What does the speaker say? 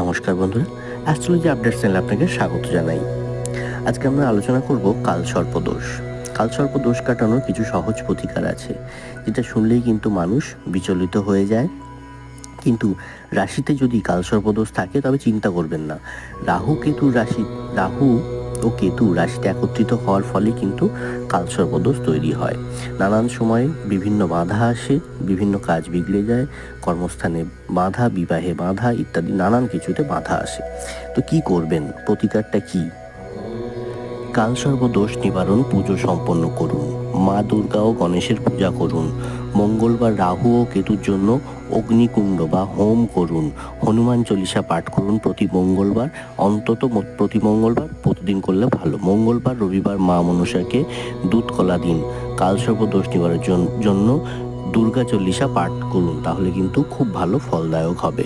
নমস্কার বন্ধুরা, astrology update চ্যানেলে আপনাকে স্বাগত জানাই। আজকে আমরা আলোচনা করব কালসর্পদোষ কালসর্পদোষ কাটানোর কিছু সহজ প্রতিকার আছে, যেটা শুনলেই কিন্তু মানুষ বিচলিত হয়ে যায়। কিন্তু রাশিতে যদি কাল সর্পদোষ থাকে, তবে চিন্তা করবেন না। রাহু কেতু রাশি, রাহু ও কেতু রাশিতে একত্রিত হওয়ার ফলে কিন্তু কালসর্পদোষ তৈরি হয়। নানান সময়ে বিভিন্ন বাধা আসে, বিভিন্ন কাজ বিগড়ে যায়, কর্মস্থানে বাধা, বিবাহে বাধা ইত্যাদি নানান কিছুতে বাধা আসে। তো কি করবেন? প্রতিকারটা কি? কালসর্পদোষ নিবারণ, পুজো সম্পন্ন করুন। মা দুর্গা ও গণেশের পূজা করুন। মঙ্গলবার রাহু ও কেতুর জন্য অগ্নিকুণ্ড বা হোম করুন। হনুমান চল্লিশা পাঠ করুন প্রতি মঙ্গলবার। অন্তত প্রতি মঙ্গলবার প্রতিদিন করলে ভালো। মঙ্গলবার, রবিবার মা মনসাকে দুধ কলা দিন। কালসর্পদোষ নিবারণের জন- জন্য দুর্গা চল্লিশা পাঠ করুন। তাহলে কিন্তু খুব ভালো, ফলদায়ক হবে।